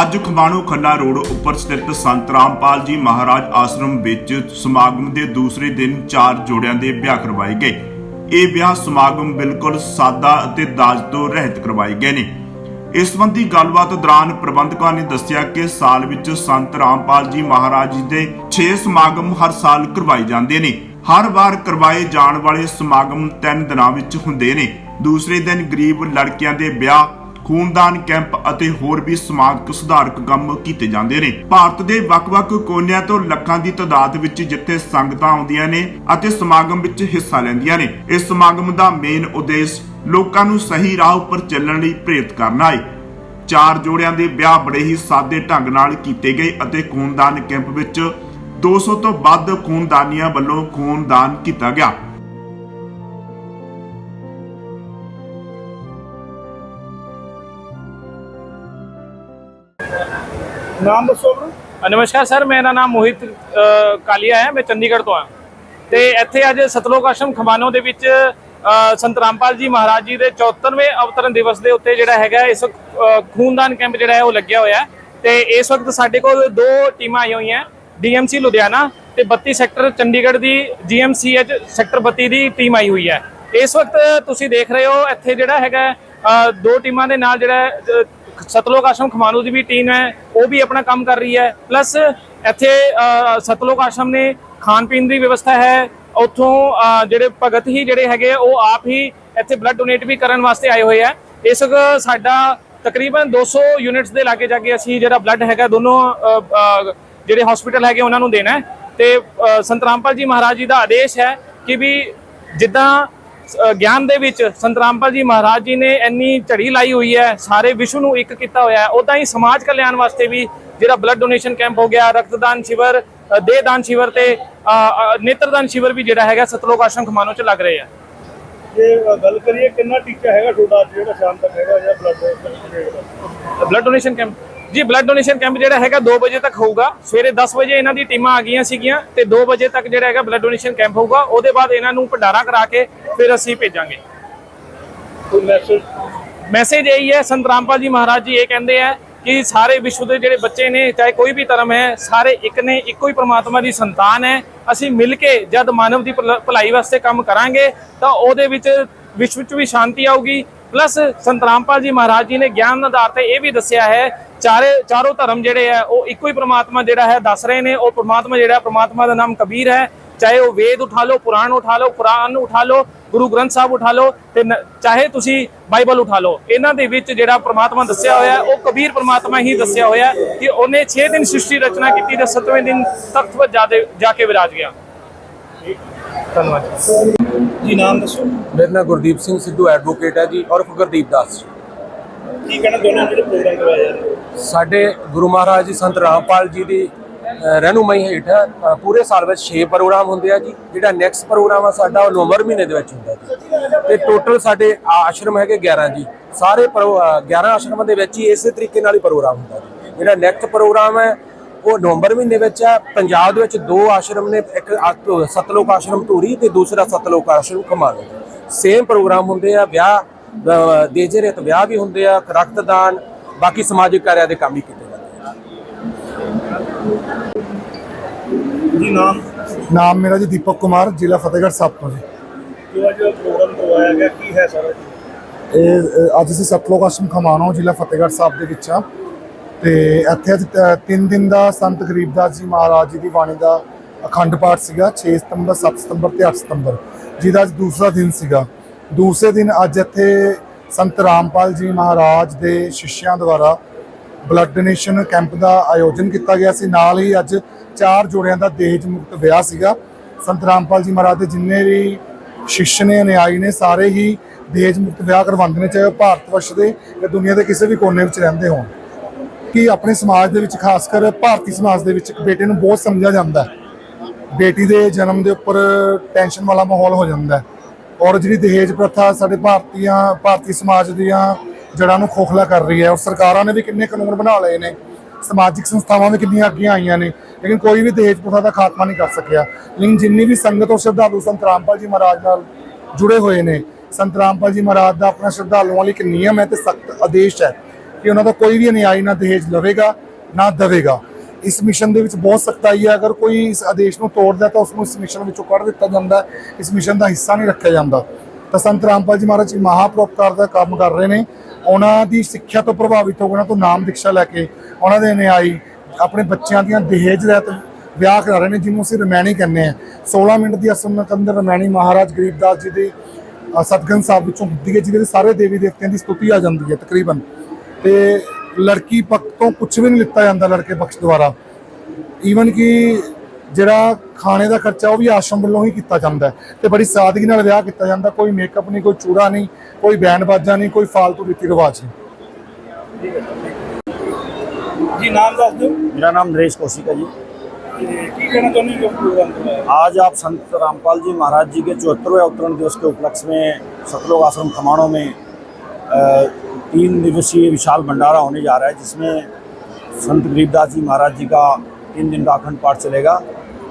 ਅੱਜ ਖਮਾਣੋ ਖੰਨਾ ਰੋਡ ਉੱਪਰ ਸਥਿਤ ਸੰਤ ਰਾਮਪਾਲ ਜੀ ਮਹਾਰਾਜ ਆਸ਼ਰਮ ਵਿੱਚ ਸਮਾਗਮ ਦੇ ਦੂਸਰੇ ਦਿਨ ਚਾਰ ਜੋੜਿਆਂ ਦੇ ਵਿਆਹ ਕਰਵਾਏ ਗਏ। ਇਹ ਵਿਆਹ ਸਮਾਗਮ ਬਿਲਕੁਲ ਸਾਦਾ ਅਤੇ ਦਾਜ ਤੋਂ ਰਹਿਤ ਕਰਵਾਏ ਗਏ ਨੇ। ਇਸ ਸੰਬੰਧੀ ਗੱਲਬਾਤ ਦੌਰਾਨ ਪ੍ਰਬੰਧਕਾਂ ਨੇ ਦੱਸਿਆ ਕਿ ਸਾਲ ਵਿੱਚ ਸੰਤ ਰਾਮਪਾਲ ਜੀ ਮਹਾਰਾਜ ਜੀ ਦੇ 6 ਸਮਾਗਮ ਹਰ ਸਾਲ ਕਰਵਾਏ ਜਾਂਦੇ ਨੇ। ਹਰ ਵਾਰ ਕਰਵਾਏ ਜਾਣ ਵਾਲੇ ਸਮਾਗਮ ਤਿੰਨ ਦਿਨਾਂ ਵਿੱਚ ਹੁੰਦੇ ਨੇ। ਦੂਸਰੇ ਦਿਨ ਗਰੀਬ ਲੜਕੀਆਂ ਦੇ ਵਿਆਹ ਖੂਨਦਾਨ ਕੈਂਪ ਅਤੇ ਹੋਰ ਵੀ ਸਮਾਜਿਕ ਸੁਧਾਰਕ ਕੰਮ ਕੀਤੇ ਜਾਂਦੇ ਨੇ। ਭਾਰਤ ਦੇ ਵੱਖ-ਵੱਖ ਕੋਨਿਆਂ ਤੋਂ ਲੱਖਾਂ ਦੀ ਤਾਦਾਦ ਵਿੱਚ ਜਿੱਥੇ ਸੰਗਤਾਂ ਆਉਂਦੀਆਂ ਨੇ ਅਤੇ ਸਮਾਗਮ ਵਿੱਚ ਹਿੱਸਾ ਲੈਂਦੀਆਂ ਨੇ, ਇਸ ਸਮਾਗਮ ਦਾ ਮੇਨ ਉਦੇਸ਼ ਲੋਕਾਂ ਨੂੰ ਸਹੀ ਰਾਹ ਉੱਪਰ ਚੱਲਣ ਲਈ ਪ੍ਰੇਰਿਤ ਕਰਨਾ ਹੈ ਚਾਰ ਜੋੜਿਆਂ ਦੇ ਵਿਆਹ ਬੜੇ ਹੀ ਸਾਦੇ ਢੰਗ ਨਾਲ ਕੀਤੇ ਗਏ ਅਤੇ ਖੂਨਦਾਨ ਕੈਂਪ ਵਿੱਚ 200 ਤੋਂ ਵੱਧ ਖੂਨਦਾਨੀਆਂ ਵੱਲੋਂ ਖੂਨਦਾਨ ਕੀਤਾ ਗਿਆ। ਨਾਮ ਦੱਸੋ ਆਪਣਾ। ਨਮਸਕਾਰ ਸਰ, ਮੇਰਾ ਨਾਮ ਮੋਹਿਤ ਕਾਲੀਆ ਹੈ, ਮੈਂ ਚੰਡੀਗੜ੍ਹ ਤੋਂ ਹਾਂ। ਤੇ ਇੱਥੇ ਅੱਜ ਸਤਲੋਕ ਆਸ਼ਰਮ ਖਮਾਨੋ ਦੇ ਵਿੱਚ ਸੰਤ ਰਾਮਪਾਲ ਜੀ ਮਹਾਰਾਜ ਜੀ ਦੇ 74ਵੇਂ ਅਵਤਰਨ ਦਿਵਸ ਦੇ ਉੱਤੇ ਜਿਹੜਾ ਹੈਗਾ, ਇਸ ਖੂਨਦਾਨ ਕੈਂਪ ਜਿਹੜਾ ਹੈ, ਉਹ ਲੱਗਿਆ ਹੋਇਆ ਹੈ। ਤੇ ਇਸ ਵਕਤ ਸਾਡੇ ਕੋਲ ਦੋ ਟੀਮਾਂ ਆਈਆਂ ਹੋਈਆਂ ਡੀਐਮਸੀ ਲੁਧਿਆਣਾ ਤੇ 32 ਸੈਕਟਰ ਚੰਡੀਗੜ੍ਹ ਦੀ ਜੀਐਮਸੀਐਚ ਸੈਕਟਰ 32 ਦੀ ਟੀਮ ਆਈ ਹੋਈ ਹੈ। ਇਸ ਵਕਤ ਤੁਸੀਂ ਦੇਖ ਰਹੇ ਹੋ, ਇੱਥੇ ਜਿਹੜਾ ਹੈਗਾ ਦੋ ਟੀਮਾਂ ਦੇ ਨਾਲ ਜਿਹੜਾ ਸਤਲੋਕ ਆਸ਼ਰਮ ਖਮਾਨੋ ਦੀ ਵੀ ਟੀਮ ਹੈ ਉਹ ਵੀ ਆਪਣਾ ਕੰਮ ਕਰ ਰਹੀ ਹੈ। ਪਲੱਸ ਇੱਥੇ ਅ, ਸਤਲੋਕ ਆਸ਼ਰਮ ਨੇ ਖਾਣ ਪੀਣ ਦੀ ਵਿਵਸਥਾ ਹੈ। ਉੱਥੋਂ ਜਿਹੜੇ ਭਗਤ ਹੀ ਜਿਹੜੇ ਹੈਗੇ ਉਹ ਆਪ ਹੀ ਇੱਥੇ ਬਲੱਡ ਡੋਨੇਟ ਵੀ ਕਰਨ ਵਾਸਤੇ ਆਏ ਹੋਏ ਆ। ਇਸ ਸਾਡਾ ਤਕਰੀਬਨ 200 ਯੂਨਿਟਸ ਦੇ ਲਾਗੇ ਜਾ ਕੇ ਅਸੀਂ ਜਿਹੜਾ ਬਲੱਡ ਹੈਗਾ ਦੋਨੋਂ ਜਿਹੜੇ ਹਸਪੀਟਲ ਹੈਗੇ ਉਹਨਾਂ ਨੂੰ ਦੇਣਾ ਹੈ। ਤੇ ਅ, ਸੰਤ ਰਾਮਪਾਲ ਜੀ ਮਹਾਰਾਜ ਜੀ ਦਾ ਆਦੇਸ਼ ਹੈ ਕਿ ਵੀ ਜਿੱਦਾਂ ਗਿਆਨ ਦੇ ਵਿੱਚ ਸੰਤ ਰਾਮਪਾਲ ਜੀ ਮਹਾਰਾਜ ਜੀ ਨੇ ਇੰਨੀ ਝੜੀ ਲਾਈ ਹੋਈ ਹੈ ਸਾਰੇ ਵਿਸ਼ਵ ਨੂੰ ਇੱਕ ਕੀਤਾ ਹੋਇਆ ਹੈ। ਉਦਾਂ ਹੀ ਸਮਾਜ ਕਲਿਆਣ ਵਾਸਤੇ ਵੀ ਜਿਹੜਾ ਬਲੱਡ ਡੋਨੇਸ਼ਨ ਕੈਂਪ ਹੋ ਗਿਆ ਰਕਤਦਾਨ ਸ਼ਿਵਰ ਦੇਹਦਾਨ ਸ਼ਿਵਰ ਤੇ ਨੇਤਰਦਾਨ ਸ਼ਿਵਰ ਵੀ ਜਿਹੜਾ ਹੈਗਾ ਸਤਲੋਕ ਆਸ਼ਰਮ ਖਮਾਨੋ ਚ ਲੱਗ ਰਹੇ ਆ। ਜੇ ਗੱਲ ਕਰੀਏ ਕਿੰਨਾ ਟੀਚਾ ਹੈਗਾ ਤੁਹਾਡਾ ਜਿਹੜਾ ਸ਼ਾਮ ਤੱਕ ਹੈਗਾ ਜਾਂ ਬਲੱਡ ਬਲੱਡ ਡੋਨੇਸ਼ਨ ਕੈਂਪ ਜੀ ਬਲੱਡ ਡੋਨੇਸ਼ਨ ਕੈਂਪ ਜਿਹੜਾ ਹੈਗਾ 2 ਵਜੇ ਤੱਕ ਹੋਊਗਾ। ਸਵੇਰੇ 10 ਵਜੇ ਇਹਨਾਂ ਦੀ ਟੀਮਾਂ ਆ ਗਈਆਂ ਸੀਗੀਆਂ ਤੇ 2 ਵਜੇ ਤੱਕ ਜਿਹੜਾ ਹੈਗਾ ਬਲੱਡ ਡੋਨੇਸ਼ਨ ਕੈਂਪ ਹੋਊਗਾ। ਉਹਦੇ ਬਾਅਦ ਇਹਨਾਂ ਨੂੰ ਭੰਡਾਰਾ ਕਰਾ ਕੇ ਫਿਰ ਅਸੀਂ ਭੇਜਾਂਗੇ। ਕੋਈ ਮੈਸੇਜ ਮੈਸੇਜ ਇਹੀ ਹੈ ਸੰਤ ਰਾਮਪਾਲ ਜੀ ਮਹਾਰਾਜ ਜੀ ਇਹ ਕਹਿੰਦੇ ਆ ਕਿ ਸਾਰੇ ਵਿਸ਼ਵ ਦੇ ਜਿਹੜੇ ਬੱਚੇ ਨੇ ਚਾਹੇ ਕੋਈ ਵੀ ਧਰਮ ਹੈ ਸਾਰੇ ਇੱਕ ਨੇ ਇੱਕੋ ਹੀ ਪ੍ਰਮਾਤਮਾ ਦੀ ਸੰਤਾਨ ਹੈ। ਅਸੀਂ ਮਿਲ ਕੇ ਜਦ ਮਾਨਵ ਦੀ ਭਲ- ਭਲਾਈ ਵਾਸਤੇ ਕੰਮ ਕਰਾਂਗੇ ਤਾਂ ਉਹਦੇ ਵਿੱਚ ਵਿਸ਼ਵ ਵਿੱਚ ਵੀ ਸ਼ਾਂਤੀ ਆਊਗੀ। ਪਲੱਸ ਸੰਤ ਰਾਮਪਾਲ ਜੀ ਮਹਾਰਾਜ ਜੀ ਨੇ ਗਿਆਨ ਆਧਾਰ ਤੇ ਇਹ ਵੀ ਦੱਸਿਆ ਹੈ ਚਾਰੇ ਚਾਰੋਂ ਧਰਮ ਜਿਹੜੇ ਆ ਉਹ ਇੱਕੋ ਹੀ ਪ੍ਰਮਾਤਮਾ ਜਿਹੜਾ ਹੈ ਦੱਸ ਰਹੇ ਨੇ ਉਹ ਪ੍ਰਮਾਤਮਾ ਜਿਹੜਾ ਪ੍ਰਮਾਤਮਾ ਦਾ ਨਾਮ ਕਬੀਰ ਹੈ। ਚਾਹੇ ਉਹ ਵੇਦ ਉਠਾ ਲਓ ਪੁਰਾਣ ਉਠਾ ਲਓ ਕੁਰਾਨ ਉਠਾ ਲਓ ਗੁਰੂ ਗ੍ਰੰਥ ਸਾਹਿਬ ਉਠਾ ਲਓ ਤੇ ਚਾਹੇ ਤੁਸੀਂ ਬਾਈਬਲ ਉਠਾ ਲਓ ਇਹਨਾਂ ਦੇ ਵਿੱਚ ਜਿਹੜਾ ਪ੍ਰਮਾਤਮਾ ਦੱਸਿਆ ਹੋਇਆ ਉਹ ਕਬੀਰ ਪ੍ਰਮਾਤਮਾ ਹੀ ਦੱਸਿਆ ਹੋਇਆ ਕਿ ਉਹਨੇ 6 ਦਿਨ ਸ੍ਰਿਸ਼ਟੀ ਰਚਨਾ ਕੀਤੀ ਤੇ 7ਵੇਂ ਦਿਨ ਤਖਤ 'ਤੇ ਜਾ ਜਾ ਕੇ ਵਿਰਾਜ ਗਿਆ। ਧੰਨਵਾਦ ਜੀ। ਨਾਮ ਦੱਸੋ। ਮੇਰਾ ਨਾਮ ਗੁਰਦੀਪ ਸਿੰਘ ਸਿੱਧੂ ਐਡਵੋਕੇਟ ਹੈ ਜੀ ਔਰ ਗੁਰਦੀਪ ਦਾਸ ਕੀ ਕਹਿਣਾ ਦੋਨੋਂ ਜਿਹੜੇ ਪ੍ਰੋਗਰਾਮ ਜਾ ਰਹੇ ਸਾਡੇ ਗੁਰੂ ਮਹਾਰਾਜ ਜੀ ਸੰਤ ਰਾਮਪਾਲ ਜੀ ਦੀ ਅ, ਰਹਿਨੁਮਾਈ ਹੇਠ ਪੂਰੇ ਸਾਲ ਵਿੱਚ 6 ਪ੍ਰੋਗਰਾਮ ਹੁੰਦੇ ਆ ਜੀ। ਜਿਹੜਾ ਨੈਕਸਟ ਪ੍ਰੋਗਰਾਮ ਆ ਸਾਡਾ ਉਹ ਨਵੰਬਰ ਮਹੀਨੇ ਦੇ ਵਿੱਚ ਹੁੰਦਾ ਜੀ। ਤੇ ਟੋਟਲ ਸਾਡੇ ਆ- ਆਸ਼ਰਮ ਹੈਗੇ 11 ਜੀ। ਸਾਰੇ ਪ੍ਰੋ- ਅ, 11 ਆਸ਼ਰਮਾਂ ਦੇ ਵਿੱਚ ਹੀ ਇਸੇ ਤਰੀਕੇ ਨਾਲ ਹੀ ਪ੍ਰੋਗਰਾਮ ਹੁੰਦਾ ਜੀ। ਜਿਹੜਾ ਨੈਕਸਟ ਪ੍ਰੋਗਰਾਮ ਹੈ ਉਹ ਨਵੰਬਰ ਮਹੀਨੇ ਵਿੱਚ ਹੈ ਪੰਜਾਬ ਦੇ ਵਿੱਚ ਦੋ ਆਸ਼ਰਮ ਨੇ ਇੱਕ ਸਤਲੋਕ ਆਸ਼ਰਮ ਧੂਰੀ ਤੇ ਦੂਸਰਾ ਸਤਲੋਕ ਆਸ਼ਰਮ ਕਮਾਲੋ ਸੇਮ ਪ੍ਰੋਗਰਾਮ ਹੁੰਦੇ ਆ ਵਿਆਹ ਅ, ਦੇਜੇ ਰੇਤ ਵਿਆਹ ਵੀ ਹੁੰਦੇ ਆ ਰਕਤਦਾਨ ਬਾਕੀ ਸਮਾਜਿਕ ਕਾਰਿਆਂ ਦੇ ਕੰਮ ਵੀ ਕੀਤੇ ਜਾਂਦੇ ਆ। ਜੀ ਨਾਮ? ਨਾਮ ਮੇਰਾ ਜੀ ਦੀਪਕ ਕੁਮਾਰ ਜ਼ਿਲ੍ਹਾ ਫਤਿਹਗੜ੍ਹ ਸਾਹਿਬ ਤੋਂ ਜੀ। ਜੋ ਅੱਜ ਪ੍ਰੋਗਰਾਮ ਕਰਵਾਇਆ ਗਿਆ? ਕੀ ਹੈ ਸਾਰਾ ਜੀ? ਇਹ ਅ, ਅੱਜ ਅਸੀਂ ਸਤਲੋਕ ਆਸ਼ਰਮ ਖਮਾਣੋ ਜ਼ਿਲ੍ਹਾ ਫਤਿਹਗੜ੍ਹ ਸਾਹਿਬ ਦੇ ਵਿੱਚ ਆ। ਤੇ ਇੱਥੇ ਅੱਜ 3 ਦਿਨ ਦਾ ਸੰਤ ਗਰੀਬਦਾਸ ਜੀ ਮਹਾਰਾਜ ਜੀ ਦੀ ਬਾਣੀ ਦਾ ਅਖੰਡ ਪਾਠ ਸੀਗਾ 6 ਸਤੰਬਰ 7 ਸਤੰਬਰ ਤੇ 8 ਸਤੰਬਰ ਜਿਹਦਾ ਅੱਜ ਦੂਸਰਾ ਦਿਨ ਸੀਗਾ। ਦੂਸਰੇ ਦਿਨ ਅੱਜ ਇੱਥੇ ਸੰਤ ਰਾਮਪਾਲ ਜੀ ਮਹਾਰਾਜ ਦੇ ਸ਼ਿਸ਼ਿਆਂ ਦੁਆਰਾ ਬਲੱਡ ਡੋਨੇਸ਼ਨ ਕੈਂਪ ਦਾ ਆਯੋਜਨ ਕੀਤਾ ਗਿਆ ਸੀ। ਨਾਲ ਹੀ ਅੱਜ ਚਾਰ ਜੋੜਿਆਂ ਦਾ ਦੇਜ ਮੁਕਤ ਵਿਆਹ ਸੀਗਾ। ਸੰਤ ਰਾਮਪਾਲ ਜੀ ਮਹਾਰਾਜ ਦੇ ਜਿੰਨੇ ਵੀ ਸ਼ਿਸ਼ ਨੇ, ਅਨਿਆਈ ਨੇ, ਸਾਰੇ ਹੀ ਦੇਜ ਮੁਕਤ ਵਿਆਹ ਕਰਵਾਉਂਦੇ ਨੇ, ਚਾਹੇ ਭਾਰਤ ਵਰਸ਼ ਦੇ ਜਾਂ ਦੁਨੀਆ ਦੇ ਕਿਸੇ ਵੀ ਕੋਨੇ ਵਿੱਚ ਰਹਿੰਦੇ ਹੋਣ। ਕਿ ਆਪਣੇ ਸਮਾਜ ਦੇ ਵਿੱਚ, ਖਾਸ ਕਰ ਭਾਰਤੀ ਸਮਾਜ ਦੇ ਵਿੱਚ ਇੱਕ ਬੇਟੇ ਨੂੰ ਬਹੁਤ ਸਮਝਿਆ ਜਾਂਦਾ ਬੇਟੀ ਦੇ ਜਨਮ ਦੇ ਉੱਪਰ ਟੈਨਸ਼ਨ ਵਾਲਾ ਮਾਹੌਲ ਹੋ ਜਾਂਦਾ ਔਰ ਜਿਹੜੀ ਦਹੇਜ ਪ੍ਰਥਾ ਸਾਡੇ ਭਾਰਤੀਆਂ, ਭਾਰਤੀ ਸਮਾਜ ਦੀਆਂ ਜੜ੍ਹਾਂ ਨੂੰ ਖੋਖਲਾ ਕਰ ਰਹੀ ਹੈ ਔਰ ਸਰਕਾਰਾਂ ਨੇ ਵੀ ਕਿੰਨੇ ਕਾਨੂੰਨ ਬਣਾ ਲਏ ਨੇ, ਸਮਾਜਿਕ ਸੰਸਥਾਵਾਂ ਵੀ ਕਿੰਨੀਆਂ ਅੱਗੇ ਆਈਆਂ ਨੇ, ਲੇਕਿਨ ਕੋਈ ਵੀ ਦਹੇਜ ਪ੍ਰਥਾ ਦਾ ਖਾਤਮਾ ਨਹੀਂ ਕਰ ਸਕਿਆ। ਲੇਕਿਨ ਜਿੰਨੀ ਵੀ ਸੰਗਤ ਔਰ ਸ਼ਰਧਾਲੂ ਸੰਤ ਰਾਮਪਾਲ ਜੀ ਮਹਾਰਾਜ ਨਾਲ ਜੁੜੇ ਹੋਏ ਨੇ, ਸੰਤ ਰਾਮਪਾਲ ਜੀ ਮਹਾਰਾਜ ਦਾ ਆਪਣਾ ਸ਼ਰਧਾਲੂਆਂ ਲਈ ਇੱਕ ਨਿਯਮ ਹੈ ਤੇ ਸਖਤ ਆਦੇਸ਼ ਹੈ ਕਿ ਉਹਨਾਂ ਦਾ ਕੋਈ ਵੀ ਅਨਿਆਈ ਨਾ ਦਹੇਜ ਲਵੇਗਾ, ਨਾ ਦੇਵੇਗਾ। ਇਸ ਮਿਸ਼ਨ ਦੇ ਵਿੱਚ ਬਹੁਤ ਸਖਤਾਈ ਹੈ। ਅਗਰ ਕੋਈ ਇਸ ਆਦੇਸ਼ ਨੂੰ ਤੋੜਦਾ ਤਾਂ ਉਸ ਨੂੰ ਇਸ ਮਿਸ਼ਨ ਵਿੱਚੋਂ ਕੱਢ ਦਿੱਤਾ ਜਾਂਦਾ ਇਸ ਮਿਸ਼ਨ ਦਾ ਹਿੱਸਾ ਨਹੀਂ ਰੱਖਿਆ ਜਾਂਦਾ। ਤਾਂ ਸੰਤ ਰਾਮਪਾਲ ਜੀ ਮਹਾਰਾਜ ਜੀ ਮਹਾਪਰੋਪਕਾਰ ਦਾ ਕੰਮ ਕਰ ਰਹੇ ਨੇ। ਉਹਨਾਂ ਦੀ ਸਿੱਖਿਆ ਤੋਂ ਪ੍ਰਭਾਵਿਤ ਹੋ ਕੇ ਉਹਨਾਂ ਤੋਂ ਨਾਮ ਦੀਕਸ਼ਾ ਲੈ ਕੇ ਉਹਨਾਂ ਦੇ ਅਨਿਆਈ ਆਪਣੇ ਬੱਚਿਆਂ ਦੀਆਂ ਦਹੇਜ ਰਹਿਤ ਵਿਆਹ ਕਰਾ ਰਹੇ ਨੇ ਜਿਹਨੂੰ ਅਸੀਂ ਰਮੈਣੀ ਕਹਿੰਦੇ ਆ 16 ਮਿੰਟ ਦੀ ਅਸਮਤ ਅੰਦਰ ਰਮੈਣੀ ਮਹਾਰਾਜ ਗਰੀਬਦਾਸ ਜੀ ਦੇ ਅ, ਸਾਹਿਬ ਵਿੱਚੋਂ ਹੁੰਦੀ ਹੈ ਜਿਹਦੇ ਵਿੱਚ ਸਾਰੇ ਦੇਵੀ ਦੇਵਤਿਆਂ ਦੀ ਸਤੁਤੀ ਆ ਜਾਂਦੀ ਹੈ ਤਕਰੀਬਨ। ਤੇ ਲੜਕੀ ਪੱਖ ਤੋਂ ਕੁਝ ਵੀ ਨਹੀਂ ਲਿੱਤਾ ਜਾਂਦਾ ਲੜਕੇ ਪੱਖ ਦੁਆਰਾ ਈਵਨ ਕਿ ਜਿਹੜਾ ਖਾਣੇ ਦਾ ਖਰਚਾ ਉਹ ਵੀ ਆਸ਼ਰਮ ਵੱਲੋਂ ਹੀ ਕੀਤਾ ਜਾਂਦਾ ਹੈ ਤੇ ਬੜੀ ਸਾਦਗੀ ਨਾਲ ਵਿਆਹ ਕੀਤਾ ਜਾਂਦਾ ਕੋਈ ਮੇਕਅਪ ਨਹੀਂ ਕੋਈ ਚੂੜਾ ਨਹੀਂ ਕੋਈ ਬੈਂਡ ਬਾਜਾ ਨਹੀਂ ਕੋਈ ਫਾਲਤੂ ਰੀਤੀ ਰਿਵਾਜ ਨਹੀਂ ਜੀ ਨਾਮ ਦੱਸ ਦਿਓ मेरा नाम नरेश कौशिक है जी ਤੇ ਕੀ ਕਹਿਣਾ ਚਾਹੁੰਦੇ ਹੋ ਪ੍ਰੋਗਰਾਮ ਤੋਂ ਬਾਅਦ? आज आप संत रामपाल जी महाराज जी के चौहत्तरवें अवतरण दिवस के उपलक्ष्य में सतलोक आश्रम खमाणों में अ, तीन दिवसीय विशाल भंडारा होने जा रहा है, जिसमें संत गरीबदास जी महाराज जी का तीन दिन का अखंड पाठ चलेगा।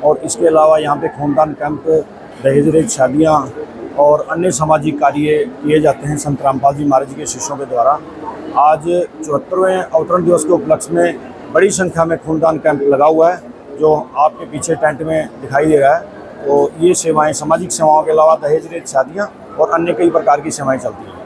और इसके अलावा यहाँ पे खूनदान कैंप, दहेज रेज शादियाँ और अन्य सामाजिक कार्य किए जाते हैं संत रामपाल जी महाराज जी के शिष्यों के द्वारा। आज चौहत्तरवें अवतरण दिवस के उपलक्ष्य में बड़ी संख्या में खूनदान कैंप लगा हुआ है, जो आपके पीछे टेंट में दिखाई दे रहा है। तो ये सेवाएँ, सामाजिक सेवाओं के अलावा दहेज रेज शादियाँ और अन्य कई प्रकार की सेवाएँ चलती हैं।